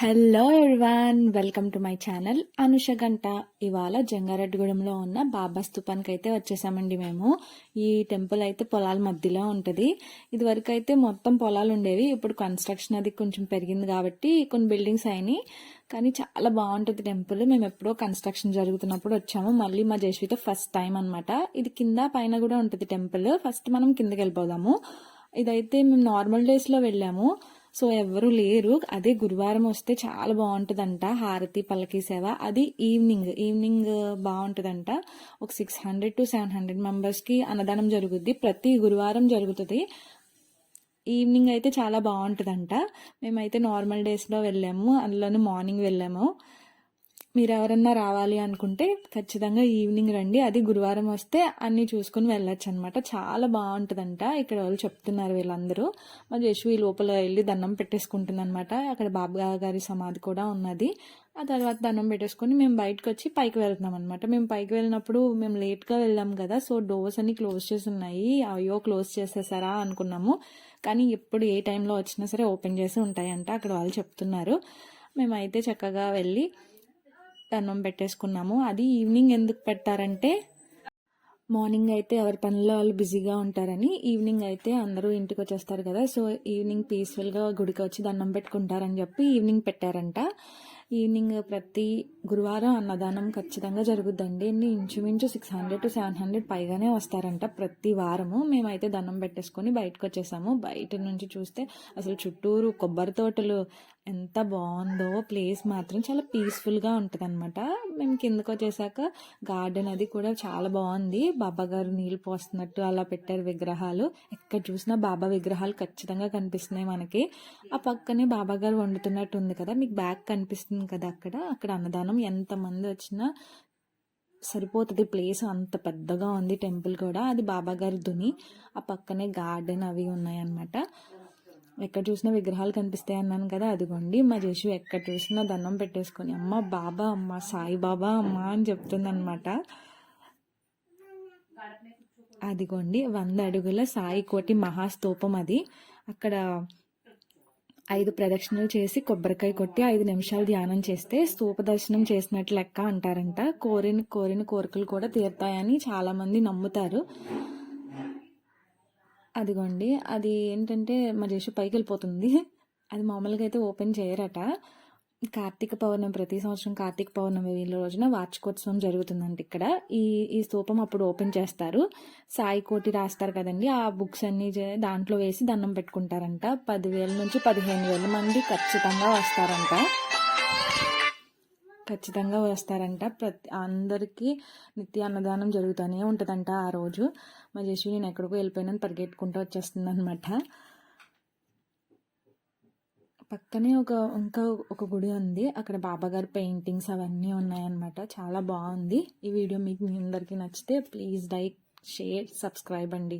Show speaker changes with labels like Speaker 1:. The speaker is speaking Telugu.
Speaker 1: Hello everyone welcome to my channel Anusha Ganta ఇవాళ జంగారెడ్డిగూడెంలో ఉన్న బాబా స్థూపానికి అయితే వచ్చేసామండి మేము. ఈ టెంపుల్ అయితే పొలాల మధ్యలో ఉంటుంది. ఇదివరకు అయితే మొత్తం పొలాలు ఉండేవి ఇప్పుడు కన్స్ట్రక్షన్ అది కొంచెం పెరిగింది కాబట్టి కొన్ని బిల్డింగ్స్ అయినాయి. కానీ చాలా బాగుంటుంది టెంపుల్ మేము ఎప్పుడో కన్స్ట్రక్షన్ జరుగుతున్నప్పుడు వచ్చాము. మళ్ళీ మా జేషుతో ఫస్ట్ టైం అన్నమాట. ఇది కింద పైన కూడా ఉంటుంది టెంపుల్ ఫస్ట్ మనం కిందకి వెళ్ళిపోదాము. ఇదైతే మేము నార్మల్ డేస్లో వెళ్ళాము. సో ఎవరు లేరు. అదే గురువారం వస్తే చాలా బాగుంటుందంట. హారతి పల్లకి సేవ. అది ఈవినింగ్. ఈవినింగ్ బాగుంటుందంట. ఒక six hundred to seven hundred మెంబర్స్కి అన్నదానం జరుగుద్ది. ప్రతి గురువారం జరుగుతుంది. ఈవినింగ్ అయితే చాలా బాగుంటుందంట. మేమైతే నార్మల్ డేస్లో వెళ్ళాము. అందులోనూ మార్నింగ్ వెళ్ళాము. మీరు ఎవరన్నా రావాలి అనుకుంటే ఖచ్చితంగా ఈవినింగ్ రండి. అది గురువారం వస్తే అన్నీ చూసుకుని వెళ్ళొచ్చు అనమాట చాలా బాగుంటుందంట. ఇక్కడ వాళ్ళు చెప్తున్నారు వీళ్ళందరూ. మా జేషు లోపల వెళ్ళి దండం పెట్టేసుకుంటుంది అనమాట అక్కడ బాబా గారి సమాధి కూడా ఉన్నది. ఆ తర్వాత దండం పెట్టేసుకొని మేము బయటకు వచ్చి పైకి వెళ్తున్నాం అనమాట మేము పైకి వెళ్ళినప్పుడు మేము లేట్గా వెళ్ళాం కదా సో డోర్స్ అన్ని క్లోజ్ చేసి ఉన్నాయి అయ్యో క్లోజ్ చేసేసారా అనుకున్నాము. కానీ ఎప్పుడు ఏ టైంలో వచ్చినా సరే ఓపెన్ చేసి ఉంటాయంట. అక్కడ వాళ్ళు చెప్తున్నారు. మేమైతే చక్కగా వెళ్ళి దండం పెట్టేసుకున్నాము. అది ఈవినింగ్ ఎందుకు పెట్టారంటే మార్నింగ్ అయితే ఎవరి పనుల్లో వాళ్ళు బిజీగా ఉంటారని ఈవినింగ్ అయితే అందరూ ఇంటికి వచ్చేస్తారు కదా. సో ఈవినింగ్ పీస్ఫుల్గా గుడికి వచ్చి దండం పెట్టుకుంటారని చెప్పి ఈవినింగ్ పెట్టారంట. ఈవినింగ్ ప్రతి గురువారం అన్నదానం ఖచ్చితంగా జరుగుద్దండి. ఇంచుమించు six hundred to seven hundred పైగానే వస్తారంట ప్రతి వారము. మేమైతే దండం పెట్టేసుకొని బయటకు వచ్చేసాము. బయట నుంచి చూస్తే అసలు చుట్టూరు కొబ్బరి తోటలు ఎంత బాగుందో ప్లేస్ మాత్రం చాలా పీస్ఫుల్గా ఉంటుంది అనమాట మేము కిందకు వచ్చేసాక గార్డెన్ అది కూడా చాలా బాగుంది. బాబా గారు నీళ్ళు పోస్తున్నట్టు అలా పెట్టారు విగ్రహాలు. ఎక్కడ చూసినా బాబా విగ్రహాలు ఖచ్చితంగా కనిపిస్తున్నాయి మనకి. ఆ పక్కనే బాబా గారు వండుతున్నట్టు ఉంది కదా మీకు బ్యాగ్ కనిపిస్తుంది కదా అక్కడ. అక్కడ అన్నదానం ఎంతమంది వచ్చినా సరిపోతుంది ప్లేస్. అంత పెద్దగా ఉంది టెంపుల్ కూడా. అది బాబా గారి దుని. ఆ పక్కనే గార్డెన్ అవి ఉన్నాయన్నమాట. ఎక్కడ చూసినా విగ్రహాలు కనిపిస్తాయి అన్నాను కదా అదిగోండి. మా జేషు ఎక్కడ చూసినా దండం పెట్టేసుకొని అమ్మ బాబా అమ్మ సాయి బాబా అమ్మ అని చెప్తుందనమాట అదిగోండి వంద అడుగుల సాయి కోటి మహాస్తూపం అది. అక్కడ ఐదు ప్రదక్షిణలు చేసి కొబ్బరికాయ కొట్టి ఐదు నిమిషాలు ధ్యానం చేస్తే స్తూప దర్శనం చేసినట్లు లెక్క అంటారంట. కోరిన కోరిన కోరికలు కూడా తీరుతాయని చాలామంది నమ్ముతారు. అదిగోండి అది ఏంటంటే మా జేషు పైకి వెళ్ళిపోతుంది అది మామూలుగా అయితే ఓపెన్ చేయరట. కార్తీక పౌర్ణమి ప్రతి సంవత్సరం కార్తీక పౌర్ణమి రోజున వార్షికోత్సవం జరుగుతుందంట ఇక్కడ. ఈ ఈ స్తూపం అప్పుడు ఓపెన్ చేస్తారు. సాయి కోటి రాస్తారు కదండి ఆ బుక్స్ అన్ని దాంట్లో వేసి దండం పెట్టుకుంటారంట. పదివేల నుంచి పదిహేను వేల మంది ఖచ్చితంగా వస్తారంట. ఖచ్చితంగా వస్తారంట. ప్రతి అందరికీ నిత్య అన్నదానం జరుగుతూనే ఉంటుందంట ఆ రోజు. మా జేషు నేను ఎక్కడికో వెళ్ళిపోయినాను పరిగెట్టుకుంటూ వచ్చేస్తుంది అనమాట పక్కనే ఒక ఇంకా ఒక గుడి ఉంది. అక్కడ బాబాగారి పెయింటింగ్స్ అవన్నీ ఉన్నాయన్నమాట. చాలా బాగుంది. ఈ వీడియో మీకు మీ అందరికీ నచ్చితే ప్లీజ్ లైక్ షేర్ సబ్స్క్రైబ్ అండి.